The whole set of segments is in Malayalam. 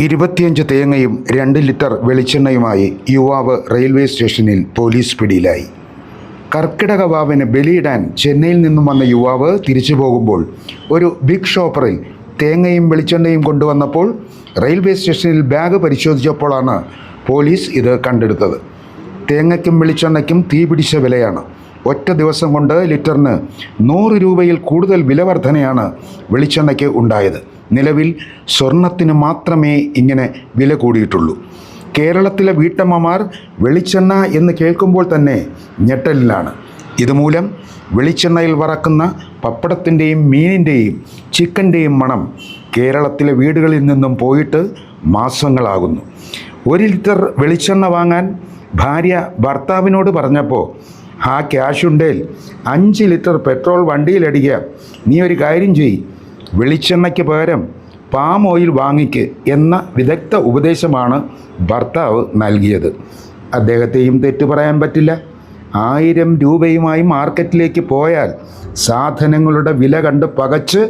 ഇരുപത്തിയഞ്ച് തേങ്ങയും രണ്ട് ലിറ്റർ വെളിച്ചെണ്ണയുമായി യുവാവ് റെയിൽവേ സ്റ്റേഷനിൽ പോലീസ് പിടിയിലായി. കർക്കിടക വാവിന് ബലിയിടാൻ ചെന്നൈയിൽ നിന്നും വന്ന യുവാവ് തിരിച്ചു പോകുമ്പോൾ ഒരു ബിഗ് ഷോപ്പറിൽ തേങ്ങയും വെളിച്ചെണ്ണയും കൊണ്ടുവന്നപ്പോൾ റെയിൽവേ സ്റ്റേഷനിൽ ബാഗ് പരിശോധിച്ചപ്പോഴാണ് പോലീസ് ഇത് കണ്ടെടുത്തത്. തേങ്ങയ്ക്കും വെളിച്ചെണ്ണയ്ക്കും തീപിടിച്ച വിലയാണ്. ഒറ്റ ദിവസം കൊണ്ട് ലിറ്ററിന് നൂറ് രൂപയിൽ കൂടുതൽ വില വർധനയാണ് വെളിച്ചെണ്ണയ്ക്ക് ഉണ്ടായത്. നിലവിൽ സ്വർണത്തിന് മാത്രമേ ഇങ്ങനെ വില കൂടിയിട്ടുള്ളൂ. കേരളത്തിലെ വീട്ടമ്മമാർ വെളിച്ചെണ്ണ എന്ന് കേൾക്കുമ്പോൾ തന്നെ ഞെട്ടലിലാണ്. ഇതുമൂലം വെളിച്ചെണ്ണയിൽ വറക്കുന്ന പപ്പടത്തിന്റെയും മീനിന്റെയും ചിക്കന്റെയും മണം കേരളത്തിലെ വീടുകളിൽ നിന്നും പോയിട്ട് മാസങ്ങളാകുന്നു. ഒരു ലിറ്റർ വെളിച്ചെണ്ണ വാങ്ങാൻ ഭാര്യ ഭർത്താവിനോട് പറഞ്ഞപ്പോൾ ആ ക്യാഷ് ഉണ്ടേൽ അഞ്ച് ലിറ്റർ പെട്രോൾ വണ്ടിയിലടിക്കുക. നീ ഒരു കാര്യം ചെയ്യ്. വെളിച്ചെണ്ണയ്ക്ക് പകരം പാം ഓയിൽ വാങ്ങിക്ക് എന്ന വിദഗ്ധ ഉപദേശമാണ് ഭർത്താവ് നൽകിയത്. അദ്ദേഹത്തെയും തെറ്റു പറയാൻ പറ്റില്ല. ആയിരം രൂപയുമായി മാർക്കറ്റിലേക്ക് പോയാൽ സാധനങ്ങളുടെ വില കണ്ട് പകച്ച്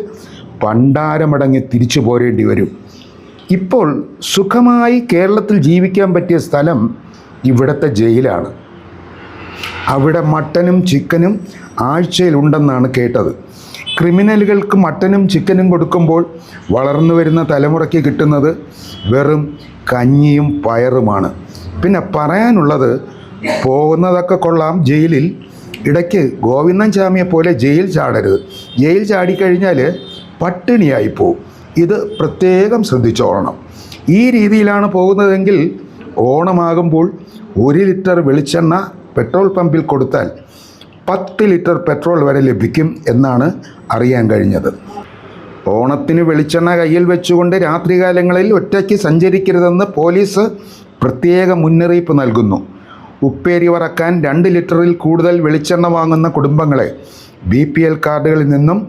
പണ്ടാരമടങ്ങി തിരിച്ചു പോരേണ്ടി വരും. ഇപ്പോൾ സുഖമായി കേരളത്തിൽ ജീവിക്കാൻ പറ്റിയ സ്ഥലം ഇവിടുത്തെ ജയിലാണ്. അവിടെ മട്ടനും ചിക്കനും ആഴ്ചയിലുണ്ടെന്നാണ് കേട്ടത്. ക്രിമിനലുകൾക്ക് മട്ടനും ചിക്കനും കൊടുക്കുമ്പോൾ വളർന്നു വരുന്ന തലമുറയ്ക്ക് കിട്ടുന്നത് വെറും കഞ്ഞിയും പയറുമാണ്. പിന്നെ പറയാനുള്ളത് പോകുന്നതൊക്കെ കൊള്ളാം ജയിലിൽ. ഇടയ്ക്ക് ഗോവിന്ദൻ ചാമിയെ പോലെ ജയിൽ ചാടരുത്. ജയിൽ ചാടിക്കഴിഞ്ഞാൽ പട്ടിണിയായി പോവും. ഇത് പ്രത്യേകം ശ്രദ്ധിച്ചോളണം. ഈ രീതിയിലാണ് പോകുന്നതെങ്കിൽ ഓണമാകുമ്പോൾ ഒരു ലിറ്റർ വെളിച്ചെണ്ണ പെട്രോൾ പമ്പിൽ കൊടുത്താൽ പത്ത് ലിറ്റർ പെട്രോൾ വരെ ലഭിക്കും എന്നാണ് അറിയാൻ കഴിഞ്ഞത്. ഓണത്തിന് വെളിച്ചെണ്ണ കയ്യിൽ വെച്ചുകൊണ്ട് രാത്രികാലങ്ങളിൽ ഒറ്റയ്ക്ക് സഞ്ചരിക്കരുതെന്ന് പോലീസ് പ്രത്യേക മുന്നറിയിപ്പ് നൽകുന്നു. ഉപ്പേരി വറക്കാൻ രണ്ട് ലിറ്ററിൽ കൂടുതൽ വെളിച്ചെണ്ണ വാങ്ങുന്ന കുടുംബങ്ങളെ ബി കാർഡുകളിൽ നിന്നും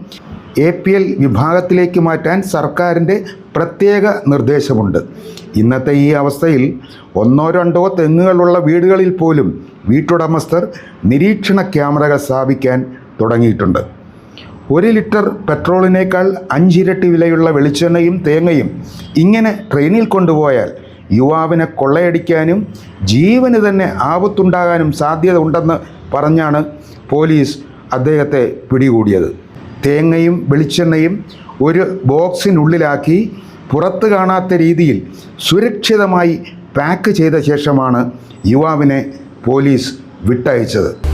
എ പി എൽ വിഭാഗത്തിലേക്ക് മാറ്റാൻ സർക്കാരിന്റെ പ്രത്യേക നിർദ്ദേശമുണ്ട്. ഇന്നത്തെ ഈ അവസ്ഥയിൽ ഒന്നോ രണ്ടോ തെങ്ങുകളുള്ള വീടുകളിൽ പോലും വീട്ടുടമസ്ഥർ നിരീക്ഷണ ക്യാമറകൾ സ്ഥാപിക്കാൻ തുടങ്ങിയിട്ടുണ്ട്. ഒരു ലിറ്റർ പെട്രോളിനേക്കാൾ അഞ്ചിരട്ടി വിലയുള്ള വെളിച്ചെണ്ണയും തേങ്ങയും ഇങ്ങനെ ട്രെയിനിൽ കൊണ്ടുപോയാൽ യുവാവിനെ കൊള്ളയടിക്കാനും ജീവന് തന്നെ ആപത്തുണ്ടാകാനും സാധ്യത ഉണ്ടെന്ന് പറഞ്ഞാണ് പോലീസ് അദ്ദേഹത്തെ പിടികൂടിയത്. തേങ്ങയും വെളിച്ചെണ്ണയും ഒരു ബോക്സിനുള്ളിലാക്കി പുറത്ത് കാണാത്ത രീതിയിൽ സുരക്ഷിതമായി പാക്ക് ചെയ്ത ശേഷമാണ് യുവാവിനെ പോലീസ് വിട്ടയച്ചത്.